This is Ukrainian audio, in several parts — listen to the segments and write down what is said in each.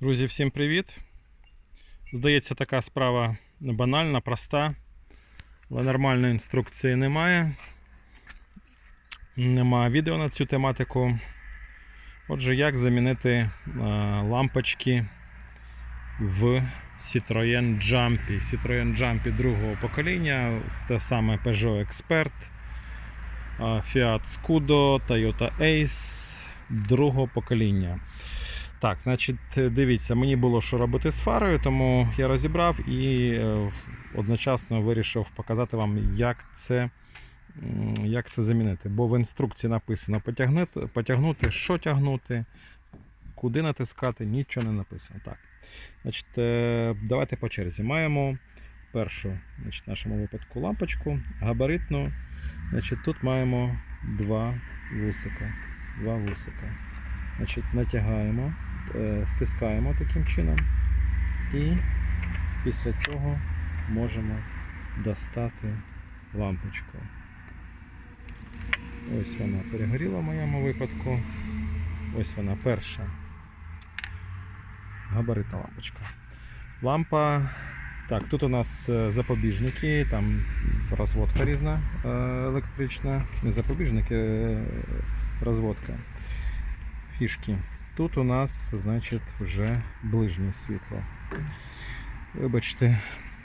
Друзі, всім привіт! Здається, така справа банальна, проста, але нормальної інструкції немає. Нема відео на цю тематику. Отже, як замінити лампочки в Citroën Jumpy. Citroën Jumpy другого покоління, те саме Peugeot Expert, Fiat Scudo, Toyota Ace другого покоління. Так, значить, дивіться, мені було що робити з фарою, тому я розібрав і е, одночасно вирішив показати вам, як це, як це замінити. Бо в інструкції написано потягнути, потягнути, що тягнути, куди натискати, нічого не написано. Так. Значить, е, давайте по черзі. Маємо першу, значить, в нашому випадку лампочку, габаритну. Значить, тут маємо два вусика. Два вусика. Значить, натягаємо, е, стискаємо таким чином. І після цього можемо достати лампочку. Ось вона перегоріла в моєму випадку. Ось вона перша. Габаритна лампочка. Лампа. Так, тут у нас е, запобіжники, там розводка різна е, електрична. Не запобіжники, е, розводка. Фішки. Тут у нас, значить, вже ближнє світло. Вибачте,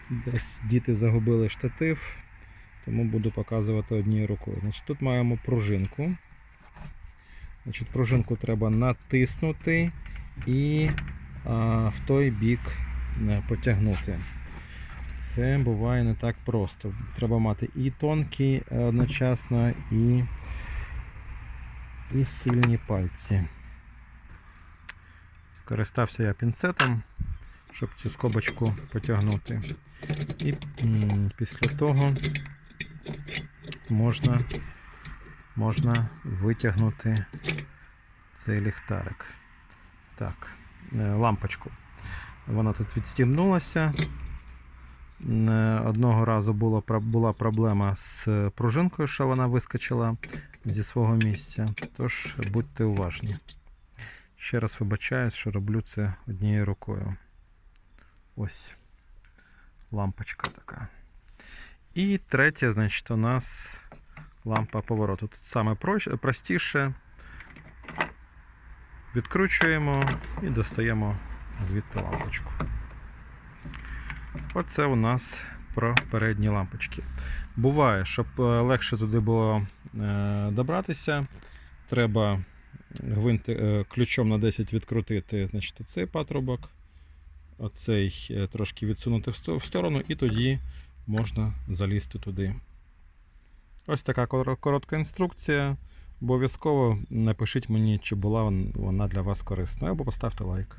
десь діти загубили штатив, тому буду показувати однією рукою. Значить, Тут маємо пружинку. Значить, Пружинку треба натиснути і а, в той бік е, потягнути. Це буває не так просто. Треба мати і тонкі е, одночасно, і, і сильні пальці. Скористався я пінцетом, щоб цю скобочку потягнути. І після того можна, можна витягнути цей ліхтарик. Так, е, лампочку. Вона тут відстігнулася. Е, Одного разу про- була проблема з пружинкою, що вона вискочила зі свого місця. Тож будьте уважні. Ще раз вибачаюсь, що роблю це однією рукою. Ось лампочка така. І третя, значить, у нас лампа повороту. Тут саме простіше. Відкручуємо і достаємо звідти лампочку. Оце у нас про передні лампочки. Буває, щоб е, легше туди було е, добратися, треба гвинти, е, ключом на 10 відкрутити значить, цей патрубок, оцей е, трошки відсунути в сторону, і тоді можна залізти туди. Ось така коротка інструкція. Обов'язково напишіть мені, чи була вона для вас корисною, або поставте лайк.